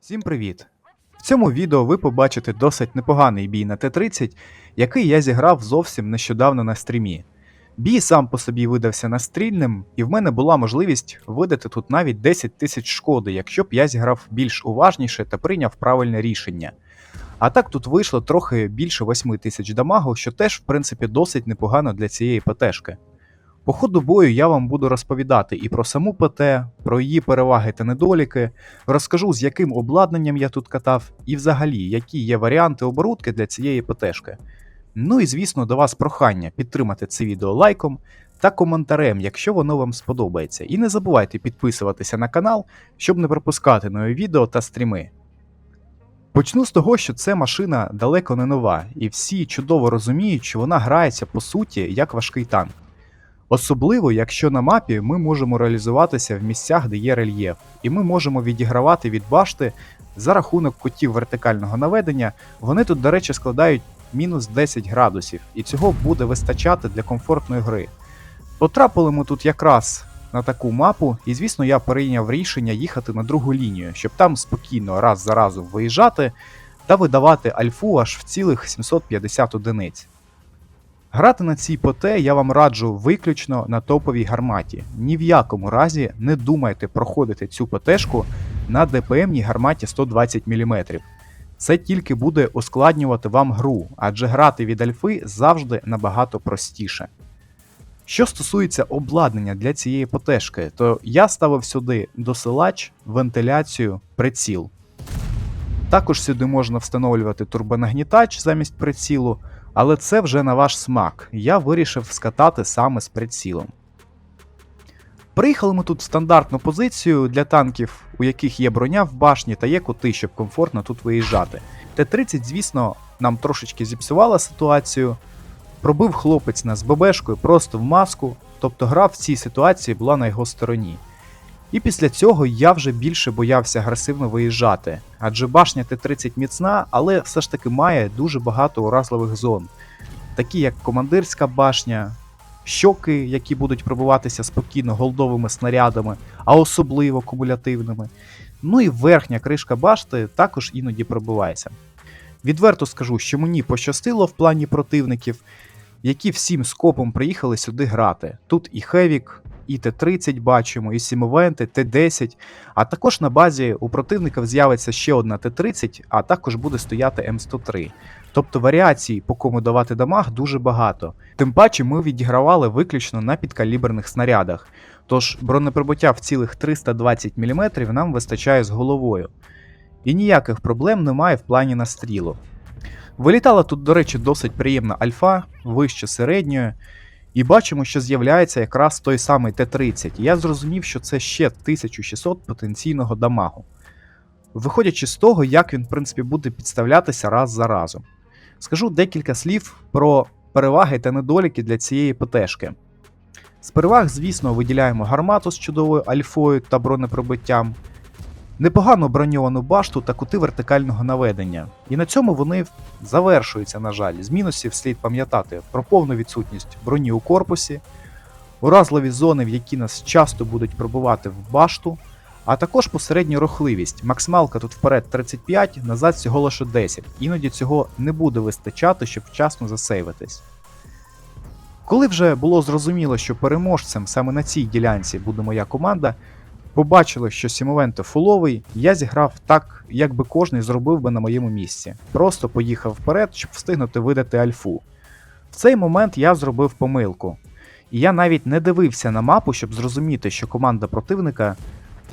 Всім привіт! В цьому відео ви побачите досить непоганий бій на Т-30, який я зіграв зовсім нещодавно на стрімі. Бій сам по собі видався настрільним, і в мене була можливість видати тут навіть 10 тисяч шкоди, якщо б я зіграв більш уважніше та прийняв правильне рішення. А так тут вийшло трохи більше 8 тисяч дамагу, що теж, в принципі, досить непогано для цієї ПТшки. По ходу бою я вам буду розповідати і про саму ПТ, про її переваги та недоліки, розкажу з яким обладнанням я тут катав, і взагалі, які є варіанти оборудки для цієї ПТшки. Ну і звісно, до вас прохання підтримати це відео лайком та коментарем, якщо воно вам сподобається. І не забувайте підписуватися на канал, щоб не пропускати нові відео та стріми. Почну з того, що це машина далеко не нова, і всі чудово розуміють, що вона грається по суті як важкий танк. Особливо, якщо на мапі ми можемо реалізуватися в місцях, де є рельєф, і ми можемо відігравати від башти за рахунок кутів вертикального наведення. Вони тут, до речі, складають мінус 10 градусів, і цього буде вистачати для комфортної гри. Потрапили ми тут якраз на таку мапу, і звісно, я прийняв рішення їхати на другу лінію, щоб там спокійно раз за разом виїжджати та видавати альфу аж в цілих 750 одиниць. Грати на цій ПТ я вам раджу виключно на топовій гарматі. Ні в якому разі не думайте проходити цю ПТшку на ДПМній гарматі 120 мм. Це тільки буде ускладнювати вам гру, адже грати від альфи завжди набагато простіше. Що стосується обладнання для цієї ПТшки, то я ставив сюди досилач, вентиляцію, приціл. Також сюди можна встановлювати турбонагнітач замість прицілу, але це вже на ваш смак. Я вирішив скатати саме з прицілом. Приїхали ми тут в стандартну позицію для танків, у яких є броня в башні та є кути, щоб комфортно тут виїжджати. Т-30, звісно, нам трошечки зіпсувала ситуацію. Пробив хлопець нас ББшкою просто в маску, тобто гра в цій ситуації була на його стороні. І після цього я вже більше боявся агресивно виїжджати, адже башня Т-30 міцна, але все ж таки має дуже багато уразливих зон, такі як командирська башня, щоки, які будуть пробиватися спокійно голдовими снарядами, а особливо кумулятивними. Ну і верхня кришка башти також іноді пробивається. Відверто скажу, що мені пощастило в плані противників, які всім скопом приїхали сюди грати. Тут і Хевік, і Т-30 бачимо, і Сімовенти, Т-10. А також на базі у противників з'явиться ще одна Т-30, а також буде стояти М103. Тобто варіацій, по кому давати дамаг, дуже багато. Тим паче ми відігравали виключно на підкаліберних снарядах. Тож бронеприбуття в цілих 320 мм нам вистачає з головою. І ніяких проблем немає в плані настрілу. Вилітала тут, до речі, досить приємна альфа, вище середньої. І бачимо, що з'являється якраз той самий Т-30. Я зрозумів, що це ще 1600 потенційного дамагу. Виходячи з того, як він, в принципі, буде підставлятися раз за разом. Скажу декілька слів про переваги та недоліки для цієї ПТшки. З переваг, звісно, виділяємо гармату з чудовою альфою та бронепробиттям, непогано броньовану башту та кути вертикального наведення. І на цьому вони завершуються, на жаль. З мінусів слід пам'ятати про повну відсутність броні у корпусі, уразливі зони, в які нас часто будуть пробивати в башту, а також посередню рухливість. Максималка тут вперед 35, назад всього лише 10. Іноді цього не буде вистачати, щоб вчасно засейвитись. Коли вже було зрозуміло, що переможцем саме на цій ділянці буде моя команда, побачили, що Сімовенто фуловий, я зіграв так, як би кожний зробив би на моєму місці. Просто поїхав вперед, щоб встигнути видати альфу. В цей момент я зробив помилку. І я навіть не дивився на мапу, щоб зрозуміти, що команда противника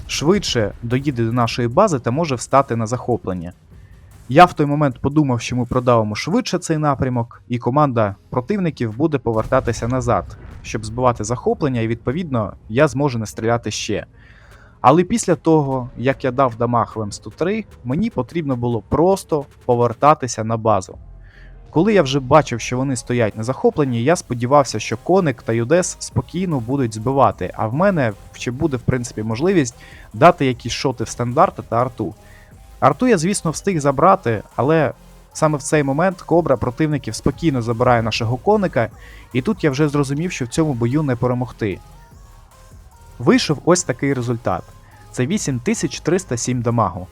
швидше доїде до нашої бази та може встати на захоплення. Я в той момент подумав, що ми продавимо швидше цей напрямок, і команда противників буде повертатися назад, щоб збивати захоплення, і відповідно я зможу не стріляти ще. Але після того, як я дав дамаг в М103, мені потрібно було просто повертатися на базу. Коли я вже бачив, що вони стоять на захопленні, я сподівався, що Коник та Юдес спокійно будуть збивати, а в мене ще буде в принципі можливість дати якісь шоти в стандарти та арту. Арту я, звісно, встиг забрати, але саме в цей момент кобра противників спокійно забирає нашого коника, і тут я вже зрозумів, що в цьому бою не перемогти. Вийшов ось такий результат. Це 8307 дамагу.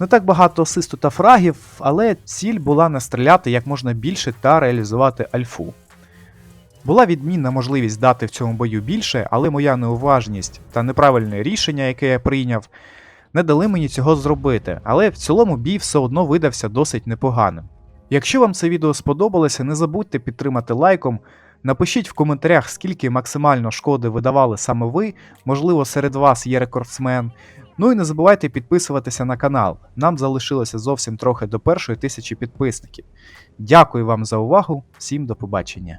Не так багато асисту та фрагів, але ціль була настріляти як можна більше та реалізувати альфу. Була відмінна можливість дати в цьому бою більше, але моя неуважність та неправильне рішення, яке я прийняв, не дали мені цього зробити, але в цілому бій все одно видався досить непоганим. Якщо вам це відео сподобалося, не забудьте підтримати лайком. Напишіть в коментарях, скільки максимально шкоди видавали саме ви, можливо, серед вас є рекордсмен. Ну і не забувайте підписуватися на канал. Нам залишилося зовсім трохи до першої тисячі підписників. Дякую вам за увагу, всім до побачення.